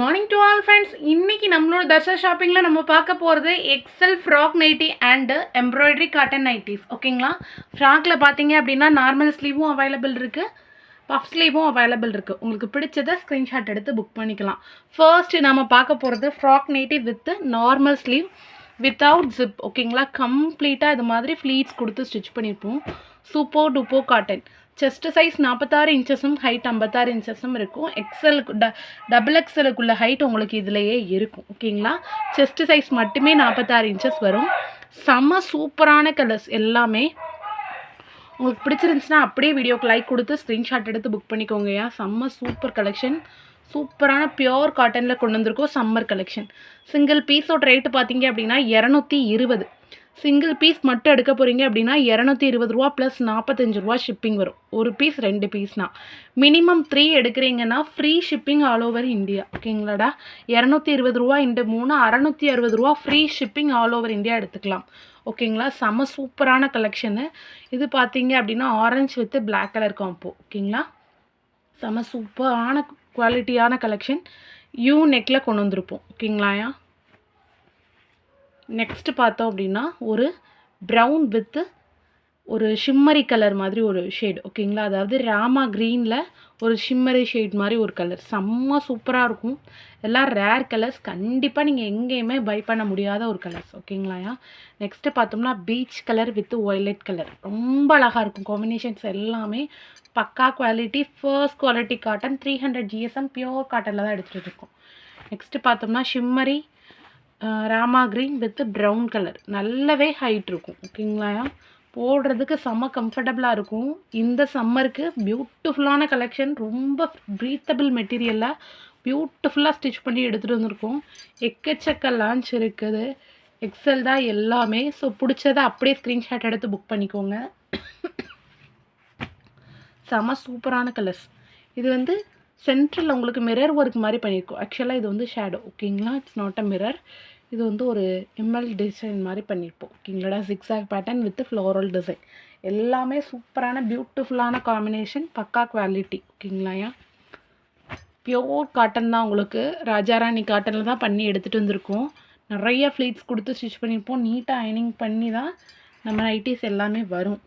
Morning to all friends இன்னைக்கு நம்மளோட தர்ஷா ஷாப்பிங்கில் நம்ம பார்க்க போகிறது XL frock nighty and embroidery cotton nighties ஓகேங்களா ஃப்ராக்கில் பார்த்தீங்க அப்படின்னா நார்மல் ஸ்லீவும் அவைலபிள் இருக்குது பஃப் ஸ்லீவும் அவைலபிள் இருக்குது உங்களுக்கு பிடிச்சதை ஸ்க்ரீன்ஷாட் எடுத்து புக் பண்ணிக்கலாம். ஃபர்ஸ்ட் நம்ம பார்க்க போகிறது frock nighty with normal sleeve without zip ஓகேங்களா கம்ப்ளீட்டாக இது மாதிரி ஃப்ளீட்ஸ் கொடுத்து ஸ்டிச் பண்ணியிருப்போம். சூப்பர் டுப்போ காட்டன் செஸ்ட் சைஸ் நாற்பத்தாறு இன்ச்சஸும் ஹைட் ஐம்பத்தாறு இன்ச்சஸும் இருக்கும். எக்ஸலுக்கு ட டபுள் எக்ஸலுக்குள்ள ஹைட் உங்களுக்கு இதுலேயே இருக்கும். ஓகேங்களா செஸ்ட் சைஸ் மட்டுமே நாற்பத்தாறு இன்ச்சஸ் வரும். செம்ம சூப்பரான கலர்ஸ் எல்லாமே. உங்களுக்கு பிடிச்சிருந்துச்சுன்னா அப்படியே வீடியோக்கு லைக் கொடுத்து ஸ்க்ரீன்ஷாட் எடுத்து புக் பண்ணிக்கோங்கயா செம்ம சூப்பர் கலெக்ஷன் சூப்பரான பியோர் காட்டனில் கொண்டு வந்திருக்கோம் சம்மர் கலெக்ஷன் சிங்கிள் பீஸோட ரேட்டு பார்த்தீங்க அப்படின்னா இரநூத்தி இருபது. சிங்கிள் பீஸ் மட்டும் எடுக்க போகிறீங்க அப்படின்னா இரநூத்தி இருபது ரூபா ப்ளஸ் நாற்பத்தஞ்சு ரூபா ஷிப்பிங் வரும். ஒரு பீஸ் ரெண்டு பீஸ்னா மினிமம் த்ரீ எடுக்கிறீங்கன்னா free shipping all over India ஓகேங்களாடா இரநூத்தி இருபது ரூபா இன்ட்டு மூணு அறநூற்றி அறுபது ரூபா free shipping all over India எடுத்துக்கலாம். ஓகேங்களா செம சூப்பரான கலெக்ஷனு இது பார்த்தீங்க அப்படின்னா orange with black colour combo ஓகேங்களா செம சூப்பரான குவாலிட்டியான கலெக்ஷன் யூ நெக்கில் கொண்டு வந்திருப்போம். ஓகேங்களாயா நெக்ஸ்ட்டு பார்த்தோம் அப்படின்னா ஒரு ப்ரௌன் வித்து ஒரு ஷிம்மரி கலர் மாதிரி ஒரு ஷேட் ஓகேங்களா அதாவது ராமா க்ரீனில் ஒரு ஷிம்மரி ஷேட் மாதிரி ஒரு கலர் செம்ம சூப்பராக இருக்கும். எல்லாம் ரேர் கலர்ஸ் கண்டிப்பாக நீங்கள் எங்கேயுமே பை பண்ண முடியாத ஒரு கலர்ஸ் ஓகேங்களாயா நெக்ஸ்ட்டு பார்த்தோம்னா peach colour with violet colour ரொம்ப அழகாக இருக்கும். காம்பினேஷன்ஸ் எல்லாமே பக்கா quality first quality cotton three hundred GSM pure காட்டனில் தான் எடுத்துகிட்டு இருக்கோம். நெக்ஸ்ட்டு பார்த்தோம்னா shimmery Rama green with brown colour நல்லாவே ஹைட் இருக்கும் ஓகேங்களா? போடுறதுக்கு செம்ம கம்ஃபர்டபுளாக இருக்கும். இந்த சம்மருக்கு பியூட்டிஃபுல்லான கலெக்ஷன் ரொம்ப ப்ரீத்தபிள் மெட்டீரியலாக பியூட்டிஃபுல்லாக ஸ்டிச் பண்ணி எடுத்துகிட்டு வந்திருக்கோம். எக்கச்சக்க லான்ச் இருக்குது. எக்ஸல் தான் எல்லாமே. ஸோ பிடிச்சதை அப்படியே ஸ்க்ரீன்ஷாட் எடுத்து புக் பண்ணிக்கோங்க. செம சூப்பரான கலர்ஸ் இது வந்து சென்ட்ரல் உங்களுக்கு மிரர் ஒர்க் மாதிரி பண்ணியிருக்கோம் ஆக்சுவலாக இது வந்து ஷேடோ ஓகேங்களா? இட்ஸ் நாட் அ மிரர் இது வந்து ஒரு எம்எல் டிசைன் மாதிரி பண்ணியிருப்போம். ஓகேங்களாடா zigzag pattern with floral design எல்லாமே சூப்பரான பியூட்டிஃபுல்லான காம்பினேஷன் பக்கா குவாலிட்டி ஓகேங்களாயா பியோர் காட்டன் தான் உங்களுக்கு. ராஜாராணி காட்டனில் தான் பண்ணி எடுத்துகிட்டு வந்திருக்கோம். நிறைய ஃப்ளீட்ஸ் கொடுத்து ஸ்டிச் பண்ணியிருப்போம். நீட்டாக அயனிங் பண்ணி தான் நம்ம நைட்டிஸ் எல்லாமே வரும்.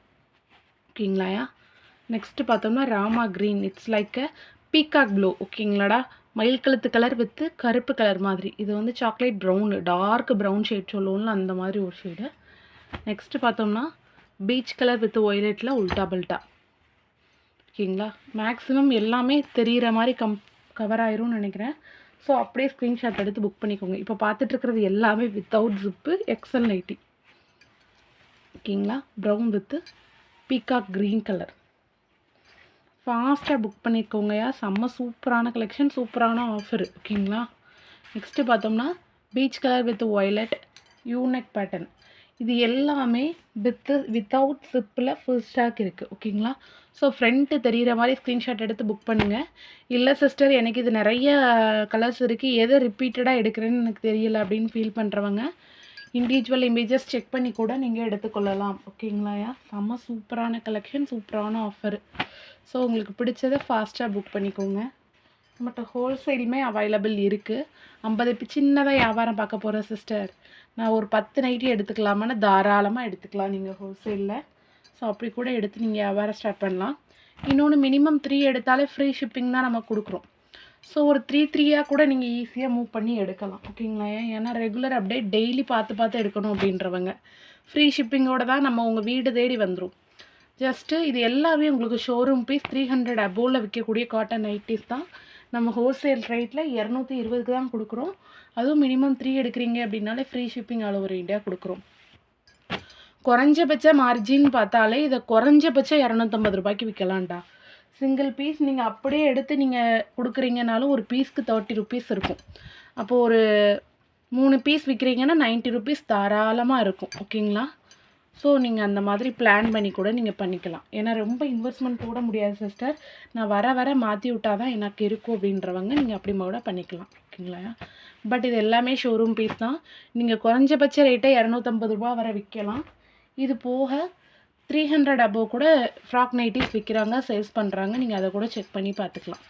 ஓகேங்களாயா நெக்ஸ்ட்டு பார்த்தோம்னா Rama green it's like a peacock blue ஓகேங்களாடா? மயில் கழுத்து கலர் வித்து கருப்பு கலர் மாதிரி. இது வந்து chocolate brown dark brown shade சொல்லுவோம்ல அந்த மாதிரி ஒரு ஷேடு நெக்ஸ்ட்டு பார்த்தோம்னா பீச் கலர் வித் ஒய்லெட்டில் உல்டா பல்ட்டா ஓகேங்களா? மேக்ஸிமம் எல்லாமே தெரிகிற மாதிரி கம் கவர் ஆயிரும்னு நினைக்கிறேன். ஸோ அப்படியே ஸ்க்ரீன்ஷாட் எடுத்து புக் பண்ணிக்கோங்க. இப்போ பார்த்துட்ருக்கிறது எல்லாமே வித்தவுட் ஜிப்பு எக்ஸல் நைட்டி ஓகேங்களா? Brown with peacock green colour ஃபாஸ்ட்டாக புக் பண்ணிக்கோங்கயா செம்ம சூப்பரான கலெக்ஷன் சூப்பரான ஆஃபர் ஓகேங்களா? நெக்ஸ்ட்டு பார்த்தோம்னா peach colour with violet unique pattern இது எல்லாமே வித்து வித்தவுட் சிப்பில் ஃபுல் ஸ்டாக் இருக்குது ஓகேங்களா? ஸோ ஃப்ரண்ட்டு தெரிகிற மாதிரி ஸ்க்ரீன்ஷாட் எடுத்து புக் பண்ணுங்கள் இல்லை சிஸ்டர் எனக்கு இது நிறைய கலர்ஸ் இருக்குது எதை ரிப்பீட்டடாக எடுக்கிறேன்னு எனக்கு தெரியல அப்படின்னு ஃபீல் பண்ணுறவங்க இண்டிவிஜுவல் இமேஜஸ் செக் பண்ணி கூட நீங்கள் எடுத்துக்கொள்ளலாம். ஓகேங்களாயா செம்ம சூப்பரான கலெக்ஷன் சூப்பரான ஆஃபர் ஸோ உங்களுக்கு பிடிச்சதை ஃபாஸ்ட்டாக புக் பண்ணிக்கோங்க. நம்மகிட்ட ஹோல்சேலுமே அவைலபிள் இருக்குது ஐம்பது சின்னதாக வியாபாரம் பார்க்க போகிற சிஸ்டர் நான் ஒரு பத்து நைட்டி எடுத்துக்கலாமான்னு தாராளமாக எடுத்துக்கலாம் நீங்கள் ஹோல்சேலில் ஸோ அப்படி கூட எடுத்து நீங்கள் வியாபாரம் ஸ்டார்ட் பண்ணலாம். இன்னொன்று மினிமம் த்ரீ எடுத்தாலே ஃப்ரீ ஷிப்பிங் தான் நம்ம கொடுக்குறோம். ஸோ ஒரு த்ரீ த்ரீயாக கூட நீங்கள் ஈஸியாக மூவ் பண்ணி எடுக்கலாம். ஓகேங்களா ஏன்னா ரெகுலர் அப்டேட் டெய்லி பார்த்து பார்த்து எடுக்கணும் அப்படின்றவங்க. ஃப்ரீ ஷிப்பிங்கோட தான் நம்ம உங்கள் வீடு தேடி வந்துடும் ஜஸ்ட்டு இது எல்லாமே உங்களுக்கு ஷோரூம் பீஸ் த்ரீ ஹண்ட்ரட் அபோவில் விற்கக்கூடிய காட்டன் நைட்டிஸ் தான். நம்ம ஹோல்சேல் ரேட்டில் இரநூத்தி இருபதுக்கு தான் கொடுக்குறோம். அதுவும் மினிமம் த்ரீ எடுக்கிறீங்க அப்படின்னாலே free shipping all over India கொடுக்குறோம். குறைஞ்சபட்ச மார்ஜின் பார்த்தாலே இதை குறைஞ்சபட்சம் இரநூத்தம்பது ரூபாய்க்கு விற்கலாம்டா. சிங்கிள் பீஸ் நீங்கள் அப்படியே எடுத்து நீங்கள் கொடுக்குறீங்கனாலும் ஒரு பீஸ்க்கு தேர்ட்டி ருபீஸ் இருக்கும். அப்போது ஒரு மூணு பீஸ் விற்கிறீங்கன்னா நைன்ட்டி ருபீஸ் தாராளமாக இருக்கும். ஓகேங்களா ஸோ நீங்கள் அந்த மாதிரி பிளான் பண்ணி கூட நீங்கள் பண்ணிக்கலாம். ஏன்னா ரொம்ப இன்வெஸ்ட்மெண்ட் போட முடியாது சிஸ்டர் நான் வர வர மாற்றி விட்டால் தான் எனக்கு இருக்கும் அப்படின்றவங்க நீங்கள் அப்படி கூட பண்ணிக்கலாம். ஓகேங்களா பட் இது எல்லாமே ஷோரூம் பீஸ் தான். நீங்கள் குறைஞ்சபட்ச ரேட்டை இரநூத்தம்பது ரூபா வரை விற்கலாம். இது போக த்ரீ ஹண்ட்ரட் அபோவ் கூட ஃப்ராக் நைட்டிஸ் விற்கிறாங்க சேல்ஸ் பண்ணுறாங்க நீங்கள் அதை கூட செக் பண்ணி பார்த்துக்கலாம்.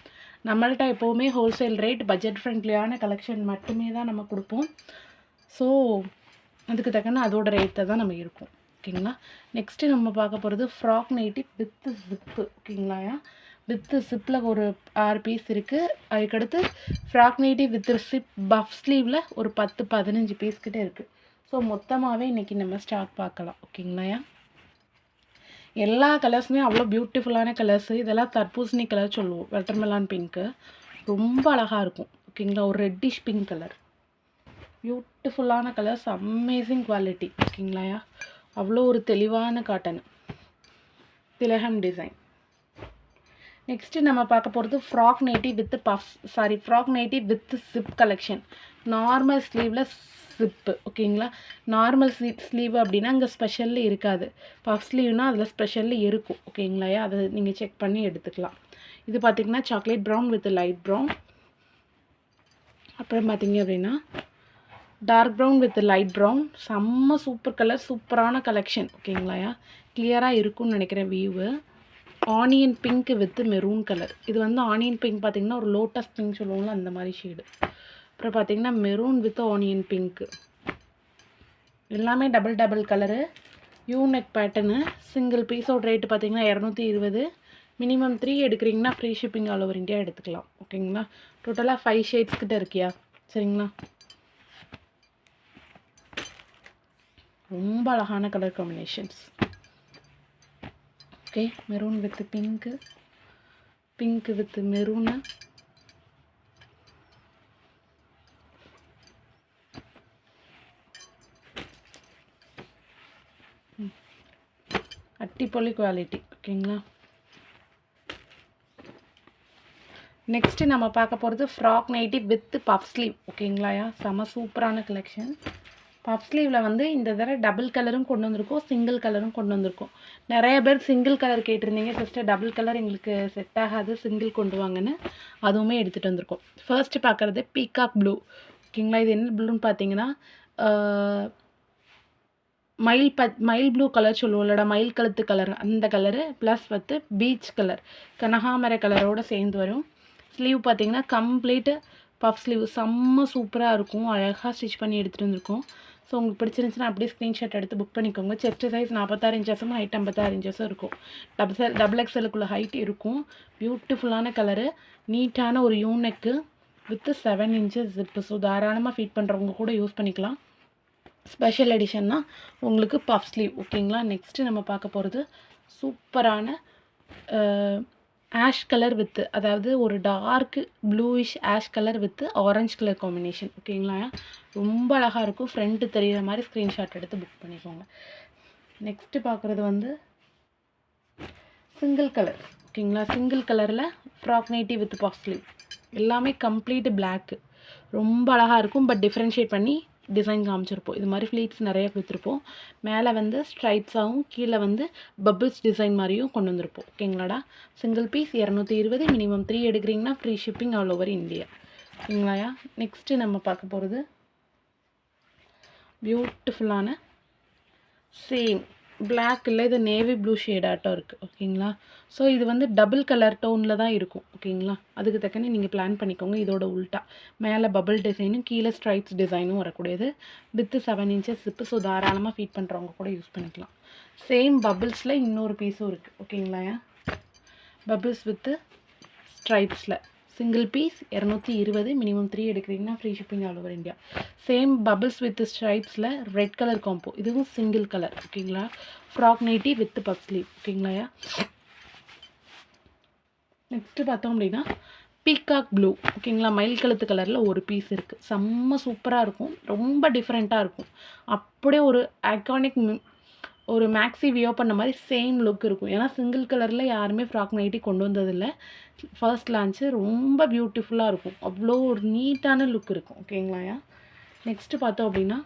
நம்மள்ட்ட எப்போவுமே ஹோல்சேல் ரேட் பட்ஜெட் ஃப்ரெண்ட்லியான கலெக்ஷன் மட்டுமே தான் நம்ம கொடுப்போம். ஸோ அதுக்கு தக்கன அதோட ரேட்டை தான் நம்ம இருக்கும். ஓகேங்களா? நெக்ஸ்ட்டு நம்ம பார்க்க போகிறது ஃப்ராக் நைட்டி வித்து ஜிப்பு ஓகேங்களாயா வித்து சிப்பில் ஒரு ஆறு பீஸ் இருக்குது அதுக்கடுத்து frock nighty with zip puff ஸ்லீவில் ஒரு பத்து பதினஞ்சு பீஸ் கிட்டே இருக்குது ஸோ மொத்தமாகவே இன்றைக்கி நம்ம ஸ்டாக் பார்க்கலாம். ஓகேங்களாயா எல்லா கலர்ஸுமே அவ்வளோ பியூட்டிஃபுல்லான கலர்ஸு இதெல்லாம் தர்பூசணி கலர் சொல்லுவோம். வெட்டர்மெலான் பிங்க்கு ரொம்ப அழகாக இருக்கும். ஓகேங்களா ஒரு ரெட்டிஷ் பிங்க் கலர் பியூட்டிஃபுல்லான கலர்ஸ் அமேசிங் குவாலிட்டி ஓகேங்களாயா அவ்வளோ ஒரு தெளிவான காட்டன் திலகம் டிசைன் நெக்ஸ்ட்டு நம்ம பார்க்க போகிறது frock nighty with puff sorry frock nighty with zip collection normal ஸ்லீவில் zip ஓகேங்களா நார்மல் ஸ்லீவ் ஸ்லீவ் அப்படின்னா அங்கே ஸ்பெஷல்லி இருக்காது. பஃப் ஸ்லீவ்னால் அதில் ஸ்பெஷல்ல இருக்கும் ஓகேங்களா அதை நீங்கள் செக் பண்ணி எடுத்துக்கலாம். இது பார்த்திங்கன்னா chocolate brown with light brown அப்புறம் பார்த்தீங்க அப்படின்னா dark brown with light brown செம்ம சூப்பர் கலர் சூப்பரான கலெக்ஷன் ஓகேங்களாயா கிளியராக இருக்கும்னு நினைக்கிறேன் view onion pink with maroon colour இது வந்து ஆனியன் பிங்க் பார்த்தீங்கன்னா ஒரு லோட்டஸ் பிங்க் சொல்லுவோம்ல அந்த மாதிரி ஷேடு அப்புறம் பார்த்தீங்கன்னா மெரூன் வித் ஆனியன் பிங்க்கு எல்லாமே double double colour unique pattern single பீஸோட ரேட்டு பார்த்தீங்கன்னா இரநூத்தி இருபது. மினிமம் த்ரீ எடுக்கிறீங்கன்னா free shipping all over India எடுத்துக்கலாம். ஓகேங்களா டோட்டலாக ஃபைவ் ஷேட்ஸ் கிட்ட இருக்கியா? சரிங்களா? ரொம்ப அழகான colour combinations okay maroon with pink pink with maroon அட்டிப்பொலி quality ஓகேங்களா? நெக்ஸ்ட்டு நம்ம பார்க்க போகிறது frock nighty with puff sleeve ஓகேங்களாயா செம சூப்பரான கலெக்ஷன் பஃப் ஸ்லீவில் வந்து இந்த தடவை டபுள் கலரும் கொண்டு வந்திருக்கோம் சிங்கிள் கலரும் கொண்டு வந்திருக்கோம். நிறைய பேர் சிங்கிள் கலர் கேட்டிருந்தீங்க சிஸ்டர் டபுள் கலர் எங்களுக்கு செட் ஆகாது சிங்கிள் கொண்டு வாங்கன்னு. அதுவுமே எடுத்துகிட்டு வந்திருக்கோம். ஃபர்ஸ்ட்டு பார்க்குறது பீகாக் ப்ளூ ஓகேங்களா இது என்ன ப்ளூன்னு பார்த்தீங்கன்னா மயில் பத் மயில் ப்ளூ கலர் சொல்லுவோம்லடா மயில் கழுத்து கலர் அந்த கலரு ப்ளஸ் வந்து பீச் கலர் கனகாமர கலரோடு சேர்ந்து வரும். ஸ்லீவ் பார்த்தீங்கன்னா கம்ப்ளீட்டு பஃப் ஸ்லீவ் செம்ம சூப்பராக இருக்கும். அழகாக ஸ்டிச் பண்ணி எடுத்துகிட்டு வந்திருக்கோம். ஸோ உங்களுக்கு பிடிச்சிருந்துச்சுன்னா அப்படியே ஸ்க்ரீன்ஷாட் எடுத்து புக் பண்ணிக்கோங்க. செஸ்ட் சைஸ் நாற்பத்தாறு இன்ச்சஸும் ஹைட் ஐம்பத்தாறு இன்ச்சஸும் இருக்கும். டபுள் டபுள் எக்ஸலுக்குள்ள ஹைட் இருக்கும். பியூட்டிஃபுல்லான கலரு நீட்டான ஒரு unique with seven inches zip so தாராளமாக ஃபீட் பண்ணுறவங்க கூட யூஸ் பண்ணிக்கலாம். ஸ்பெஷல் எடிஷன்னா உங்களுக்கு பஃப் ஸ்லீவ் ஓகேங்களா நெக்ஸ்ட்டு நம்ம பார்க்க போகிறது சூப்பரான ஆஷ் கலர் வித்து அதாவது ஒரு dark bluish ash colour with orange colour combination ஓகேங்களா ரொம்ப அழகாக இருக்கும். ஃப்ரண்ட்டு தெரிகிற மாதிரி ஸ்க்ரீன்ஷாட் எடுத்து புக் பண்ணிக்கோங்க. நெக்ஸ்ட்டு பார்க்குறது வந்து சிங்கிள் கலர் ஓகேங்களா சிங்கிள் கலரில் ஃப்ராக் நைட்டி வித் பஃப் எல்லாமே கம்ப்ளீட் பிளாக்கு ரொம்ப அழகாக இருக்கும் பட் டிஃப்ரென்ஷியேட் பண்ணி டிசைன் காமிச்சிருப்போம். இது மாதிரி ஃப்ளீட்ஸ் நிறைய கொடுத்துருப்போம். மேலே வந்து ஸ்ட்ரைட்ஸாகவும் கீழே வந்து பபிள்ஸ் டிசைன் மாதிரியும் கொண்டு வந்திருப்போம். ஓகேங்களாடா சிங்கிள் பீஸ் இரநூத்தி இருபது மினிமம் த்ரீ எடுக்கிறீங்கன்னா free shipping all over India ஓகேங்களாயா next நம்ம பார்க்க போகிறது பியூட்டிஃபுல்லான சேம் பிளாக் இல்லை இது நேவி ப்ளூ ஷேடாட்டம் இருக்குது ஓகேங்களா? ஸோ இது வந்து டபுள் கலர் டோனில் தான் இருக்கும் ஓகேங்களா? அதுக்கு தக்கனே நீங்கள் பிளான் பண்ணிக்கோங்க இதோட உல்ட்டா மேலே பபுள் டிசைனும் கீழே ஸ்ட்ரைப்ஸ் டிசைனும் வரக்கூடியது. With seven inches zip so தாராளமாக ஃபீட் பண்ணுறவங்க கூட யூஸ் பண்ணிக்கலாம். சேம் பபுள்ஸில் இன்னொரு பீஸும் இருக்குது ஓகேங்களா பபுள்ஸ் வித்து ஸ்ட்ரைப்ஸில் சிங்கிள் பீஸ் இரநூத்தி இருபது மினிமம் த்ரீ எடுக்கிறீங்கன்னா free shipping all over India same bubbles with ஸ்ட்ரைப்ஸில் red colour combo இதுவும் சிங்கிள் கலர் ஓகேங்களா frock nighty with puff sleeve ஓகேங்களா நெக்ஸ்ட்டு பார்த்தோம் அப்படின்னா பீகாக் ப்ளூ ஓகேங்களா மயில் கழுத்து கலரில் ஒரு பீஸ் இருக்குது செம்ம சூப்பராக இருக்கும். ரொம்ப டிஃப்ரெண்ட்டாக இருக்கும். அப்படியே ஒரு ஐகானிக் ஒரு மேக்ஸி வியோ பண்ண மாதிரி சேம் லுக் இருக்கும். ஏன்னா சிங்கிள் கலரில் யாருமே ஃப்ராக் நைட்டி கொண்டு வந்ததில்லை. ஃபர்ஸ்ட் லான்ச்சு ரொம்ப பியூட்டிஃபுல்லாக இருக்கும். அவ்வளோ ஒரு நீட்டான லுக் இருக்கும். ஓகேங்களாயா நெக்ஸ்ட்டு பார்த்தோம் அப்படின்னா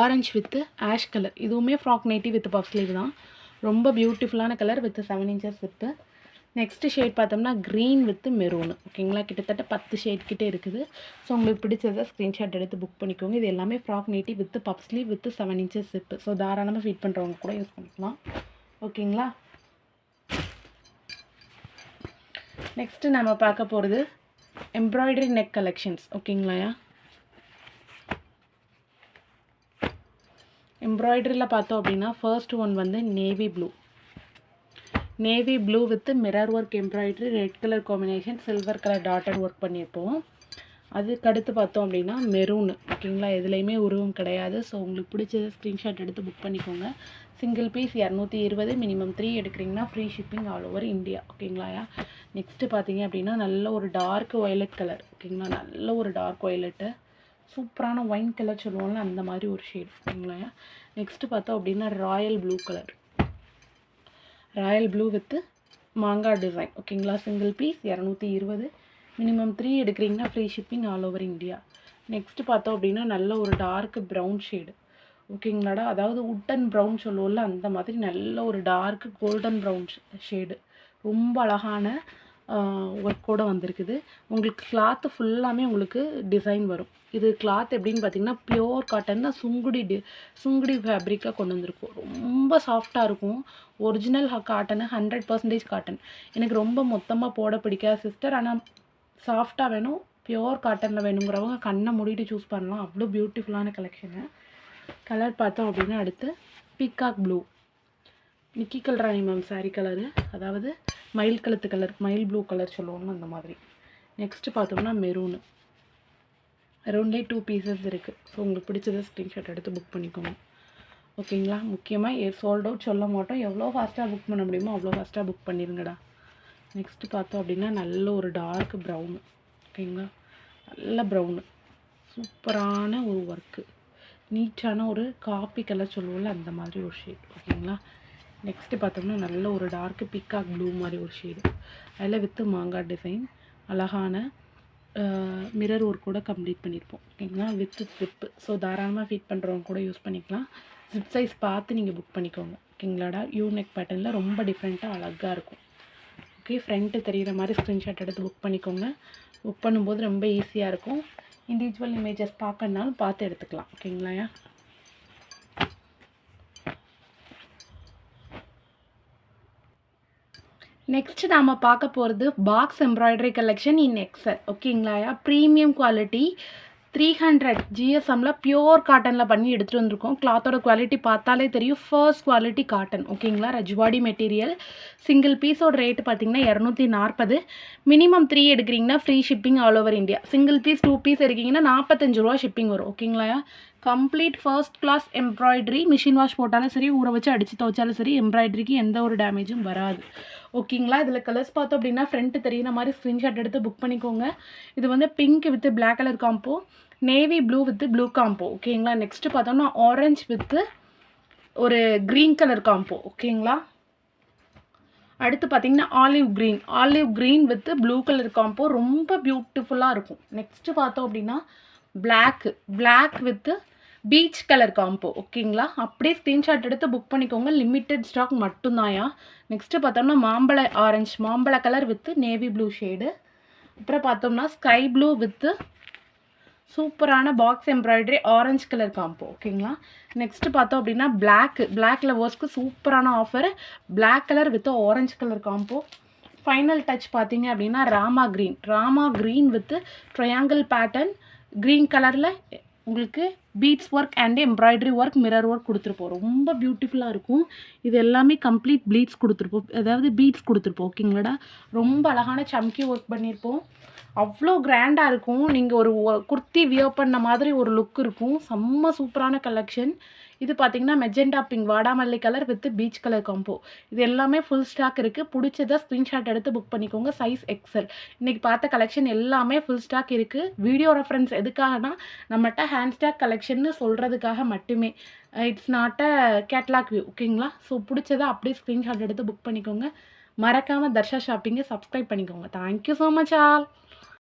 ஆரஞ்ச் வித்து ஆஷ் கலர் இதுவுமே frock nighty with puff sleeve தான். ரொம்ப பியூட்டிஃபுல்லான colour with seven inches with next shade பார்த்தோம்னா க்ரீன் வித் மெரூனு ஓகேங்களா கிட்டத்தட்ட பத்து ஷேட் கிட்டே இருக்குது. ஸோ உங்களுக்கு பிடிச்சதை ஸ்க்ரீன்ஷாட் எடுத்து புக் பண்ணிக்கோங்க. இது எல்லாமே frock nighty with puff sleeve with seven inches zip so தாராளமாக ஃபீட் பண்ணுறவங்க கூட யூஸ் பண்ணிக்கலாம். ஓகேங்களா நெக்ஸ்ட்டு நம்ம பார்க்க போகிறது எம்ப்ராய்டரி நெக் கலெக்ஷன்ஸ் ஓகேங்களாயா எம்ப்ராய்டரியில் பார்த்தோம் அப்படின்னா ஃபர்ஸ்ட் ஒன் வந்து navy blue navy blue with mirror work embroidery red colour combination silver colour dotted work பண்ணியிருப்போம். அதுக்கடுத்து பார்த்தோம் அப்படின்னா மெரூன் ஓகேங்களா எதுலேயுமே உருவம் கிடையாது. ஸோ உங்களுக்கு பிடிச்சது ஸ்க்ரீன்ஷாட் எடுத்து புக் பண்ணிக்கோங்க. சிங்கிள் பீஸ் இரநூத்தி இருபது மினிமம் த்ரீ எடுக்கிறீங்கன்னா free shipping all over India ஓகேங்களாயா next பார்த்தீங்க அப்படின்னா நல்ல ஒரு டார்க் ஒயலட் கலர் ஓகேங்களா நல்ல ஒரு டார்க் ஒயலட்டு சூப்பரான ஒயின் கலர் சொல்லுவோம்ல அந்த மாதிரி ஒரு ஷேட் ஓகேங்களாயா நெக்ஸ்ட்டு பார்த்தோம் அப்படின்னா royal blue colour royal blue with மாங்காய் டிசைன் ஓகேங்களா சிங்கிள் பீஸ் இரநூத்தி இருபது மினிமம் த்ரீ எடுக்கிறீங்கன்னா free shipping all over India next பார்த்தோம் அப்படின்னா நல்ல ஒரு டார்க் ப்ரௌன் ஷேடு ஓகேங்களாடா? அதாவது உட்டன் ப்ரௌன் சொல்லுவோம்ல அந்த மாதிரி நல்ல ஒரு டார்க் கோல்டன் ப்ரௌன் ஷேடு ரொம்ப அழகான ஒர்க்கோடு வந்திருக்குது. உங்களுக்கு கிளாத்து ஃபுல்லாமே உங்களுக்கு டிசைன் வரும். இது கிளாத் எப்படின்னு பார்த்தீங்கன்னா பியோர் காட்டன் தான் சுங்குடி டி சுங்குடி ஃபேப்ரிக்காக கொண்டு வந்திருக்கும். ரொம்ப சாஃப்டாக இருக்கும். Original cotton hundred percentage cotton எனக்கு ரொம்ப மொத்தமாக போட பிடிக்காது சிஸ்டர் ஆனால் சாஃப்டாக வேணும் பியோர் காட்டனில் வேணுங்கிறவங்க கண்ணை மூடிட்டு சூஸ் பண்ணலாம். அவ்வளோ பியூட்டிஃபுல்லான கலெக்ஷனு கலர் பார்த்தோம் அப்படின்னா அடுத்து peacock blue Nikki Galrani ma'am sari colour அதாவது மயில் கழுத்து கலர் மயில் ப்ளூ கலர் சொல்லுவோம்னு அந்த மாதிரி. நெக்ஸ்ட்டு பார்த்தோம்னா மெரூனு மெரூன்லேயே டூ பீசஸ் இருக்குது ஸோ உங்களுக்கு பிடிச்சத ஸ்க்ரீன்ஷாட் எடுத்து புக் பண்ணிக்கோங்க. ஓகேங்களா முக்கியமாக சோல்ட் அவுட் சொல்ல மாட்டோம். எவ்வளோ ஃபாஸ்ட்டாக புக் பண்ண முடியுமோ அவ்வளோ ஃபாஸ்ட்டாக புக் பண்ணிடுங்கடா நெக்ஸ்ட்டு பார்த்தோம் அப்படின்னா நல்ல ஒரு டார்க் ப்ரௌனு ஓகேங்களா நல்ல ப்ரௌனு சூப்பரான ஒரு ஒர்க்கு நீட்டான ஒரு காப்பி கலர் சொல்லுவோம்ல அந்த மாதிரி ஒரு ஷேட் ஓகேங்களா? நெக்ஸ்ட்டு பார்த்தோம்னா நல்ல ஒரு டார்க்கு பிக்காக் ப்ளூ மாதிரி ஒரு ஷேடு அதில் வித்து மாங்காய் டிசைன் அழகான மிரர் ஒர்க் கூட கம்ப்ளீட் பண்ணியிருப்போம். ஓகேங்களா? வித்து ஸ்லிப்பு ஸோ தாராளமாக ஃபிட் பண்ணுறவங்க கூட யூஸ் பண்ணிக்கலாம். ஜிப் சைஸ் பார்த்து நீங்கள் புக் பண்ணிக்கோங்க. ஓகேங்களாடா? யூனெக் பேட்டர்னில் ரொம்ப டிஃப்ரெண்ட்டாக அழகாக இருக்கும். ஓகே ஃப்ரண்ட்டு தெரிகிற மாதிரி ஸ்க்ரீன்ஷாட் எடுத்து புக் பண்ணிக்கோங்க. புக் பண்ணும்போது ரொம்ப ஈஸியாக இருக்கும். இண்டிவிஜுவல் இமேஜஸ் பார்க்கணுனாலும் பார்த்து எடுத்துக்கலாம் ஓகேங்களாயா நெக்ஸ்ட் நாம் பார்க்க போகிறது box embroidery collection in Excel ஓகேங்களாயா premium quality three hundred ஜிஎஸ்எம்மில் பியோர் காட்டனில் பண்ணி எடுத்துகிட்டு வந்திருக்கோம். கிளாத்தோட குவாலிட்டி பார்த்தாலே தெரியும். ஃபர்ஸ்ட் குவாலிட்டி காட்டன் ஓகேங்களா ரஜ்வாடி மெட்டீரியல் சிங்கிள் பீஸோட ரேட்டு பார்த்தீங்கன்னா இரநூத்தி நாற்பது. மினிமம் த்ரீ எடுக்கிறீங்கன்னா free shipping all over India single piece two piece எடுக்கிங்கன்னா நாற்பத்தஞ்சு ரூபா ஷிப்பிங் வரும். ஓகேங்களா complete first class embroidery machine wash போட்டாலும் சரி ஊற வச்சு அடித்து துவைச்சாலும் சரி எம்ப்ராய்டரிக்கு எந்த ஒரு டேமேஜும் வராது. ஓகேங்களா இதில் கலர்ஸ் பார்த்தோம் அப்படின்னா ஃப்ரண்ட்டு தெரியுற மாதிரி ஸ்க்ரீன்ஷாட் எடுத்து புக் பண்ணிக்கோங்க. இது வந்து pink with black colour combo navy blue with blue combo ஓகேங்களா நெக்ஸ்ட்டு பார்த்தோம்னா ஆரஞ்ச் வித்து ஒரு க்ரீன் கலர் காம்போ ஓகேங்களா அடுத்து பார்த்தீங்கன்னா olive green olive green with blue colour combo ரொம்ப பியூட்டிஃபுல்லாக இருக்கும். நெக்ஸ்ட்டு பார்த்தோம் அப்படின்னா black black with peach colour combo ஓகேங்களா அப்படியே ஸ்க்ரீன்ஷாட் எடுத்து புக் பண்ணிக்கோங்க. Limited stock மட்டும்தான்யா. நெக்ஸ்ட்டு பார்த்தோம்னா மாம்பழ ஆரஞ்ச் மாம்பழ colour with navy blue shade அப்புறம் பார்த்தோம்னா ஸ்கை ப்ளூ வித்து சூப்பரான box embroidery orange colour combo ஓகேங்களா நெக்ஸ்ட்டு பார்த்தோம் அப்படின்னா பிளாக் பிளாக் லவர்ஸ்க்கு சூப்பரான offer black colour with orange colour combo final touch பார்த்தீங்க அப்படின்னா Rama green Rama green with triangle pattern green கலரில் உங்களுக்கு beads work and embroidery work mirror work கொடுத்துருப்போம் ரொம்ப பியூட்டிஃபுல்லாக இருக்கும். இது எல்லாமே கம்ப்ளீட் ப்ளீட்ஸ் கொடுத்துருப்போம் அதாவது பீட்ஸ் கொடுத்துருப்போம் ஓகேங்களாடா? ரொம்ப அழகான சம்கி ஒர்க் பண்ணியிருப்போம். அவ்வளோ கிராண்டாக இருக்கும். நீங்கள் ஒரு குர்த்தி வியர் பண்ண மாதிரி ஒரு லுக் இருக்கும். செம்ம சூப்பரான கலெக்ஷன் இது பார்த்தீங்கன்னா மெஜெண்டா பிங்க் வாடாமல்லி colour with peach colour combo இது எல்லாமே ஃபுல் ஸ்டாக் இருக்குது பிடிச்சதை ஸ்க்ரீன்ஷாட் எடுத்து புக் பண்ணிக்கோங்க. சைஸ் எக்ஸல் இன்றைக்கி பார்த்த கலெக்ஷன் எல்லாமே ஃபுல் ஸ்டாக் இருக்குது வீடியோ ரெஃபரன்ஸ் எதுக்காகனா நம்மகிட்ட ஹேண்ட் ஸ்டாக் கலெக்ஷன்னு சொல்கிறதுக்காக மட்டுமே. It's not a catalogue view ஓகேங்களா ஸோ பிடிச்சதை அப்படியே ஸ்க்ரீன்ஷாட் எடுத்து புக் பண்ணிக்கோங்க. மறக்காமல் தர்ஷா ஷாப்பிங்கை சப்ஸ்கிரைப் பண்ணிக்கோங்க. Thank you so much all